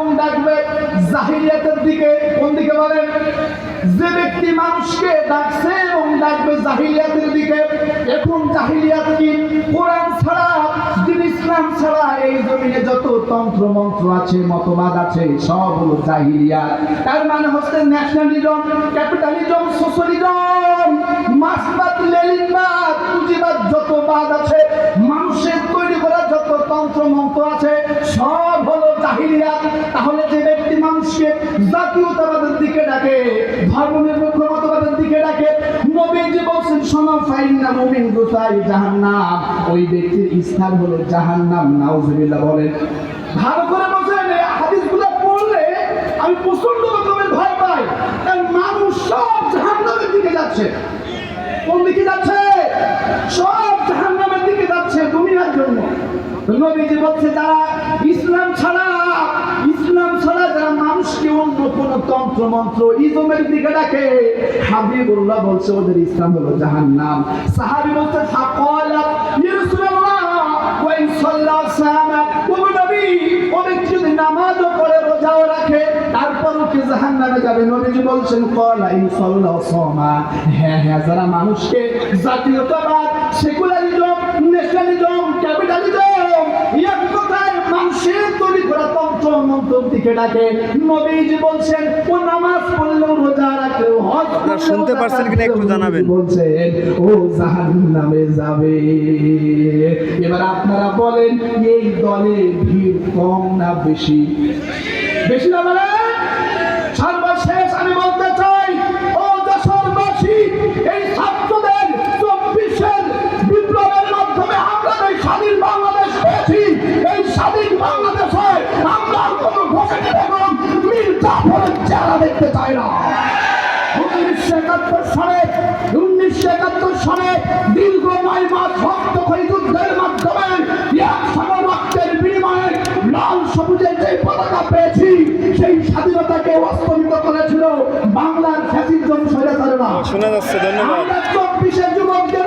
এবং ডাকবে? জাহিলিয়াতের দিকে, কোন দিকে বলেন? যে ব্যক্তি মানুষকে ডাকছে এবং ডাকবে জাহিলিয়াতের দিকে, এখন জাহিলিয়াত কি? কোরআন ছাড়া, দিন ইসলাম ছাড়া এই জমিনে যত তন্ত্র মন্ত্র আছে, মতবাদ আছে, সব হলো জাহিলিয়াত তার মানে হচ্ছে ন্যাশনালিজম ক্যাপিটালিজম সোশ্যালিজম মার্ক্সবাদ লেনিনবাদ পুঁজিবাদ, যত বাদ আছে, মানুষের তৈরি করা যত তন্ত্র মন্ত্র আছে ওই ব্যক্তির স্থান হলো জাহান্নাম, নাউজুবিল্লাহ বলেন। ভালো করে বলছেন এই হাদিসগুলো পড়লে আমি প্রচণ্ড রকমের ভয় পাই। কারণ মানুষ সব জাহান্নামের দিকে যাচ্ছে। কোন দিকে যাচ্ছে? সব জাহান্নামের দিকে যাচ্ছে দুনিয়ার জন্য। নবীজি বলছে যারা মন্ত্র ইজমের দিকে ডাকে। হাবিবুল্লাহ বলছে, ওদের ইসলাম হলো জাহান্নাম। সাহাবী বলছে ফাকালা রাসূলুল্লাহ সাল্লা সামা ও নবী ও ব্যক্তি যদি নামাজও পড়ে, রোজাও রাখে, তারপরও কি জাহান্নামে যাবে? নবীজি বলছেন, কলা ইন সাল্লা সামা। হ্যাঁ হ্যাঁ যারা মানুষকে জাতীয়তাবাদ, সেকুলারিজম ন্যাশনালিজম ক্যাপিটালিজম এক কথায় মানুষের তৈরি করা তন্ত্র দিকে ডাকে নবীজি বলছেন ও নামাজ পড়লেও রোজা রাখলেও হজ আপনারা শুনতে পারছেন কিনা একটু জানাবেন। বলছেন ও জাহান্নামে যাবে। এবার আপনারা বলেন এই দলে ভিড় কম না বেশি? বেশি না বলেন সর্বশেষ আমি বলতে চাই ও দেশবাসী এই ছাত্রদের চব্বিশের বিপ্লবের মাধ্যমে আমরা এই স্বাধীন বাংলাদেশ পেয়েছি এই স্বাধীন বাংলাদেশে জাফরের চেহারা দেখতে চাই না। উনিশশো একাত্তর সালে উনিশশো একাত্তর সালে দীর্ঘ নয় মাস রক্তক্ষয়ী যুদ্ধের মাধ্যমে এক বিনিময়ে লাল সবুজের যে পতাকা পেয়েছি সেই স্বাধীনতাকে বাস্তবিত করেছিল বাংলার ফ্যাসিজম স্বৈরাচারেরা শোনা যাচ্ছে ধন্যবাদ। চব্বিশে যুবকদের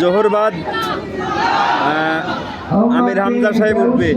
জোহরবাদ বাদ আমির হামজা সাহেব উঠবে।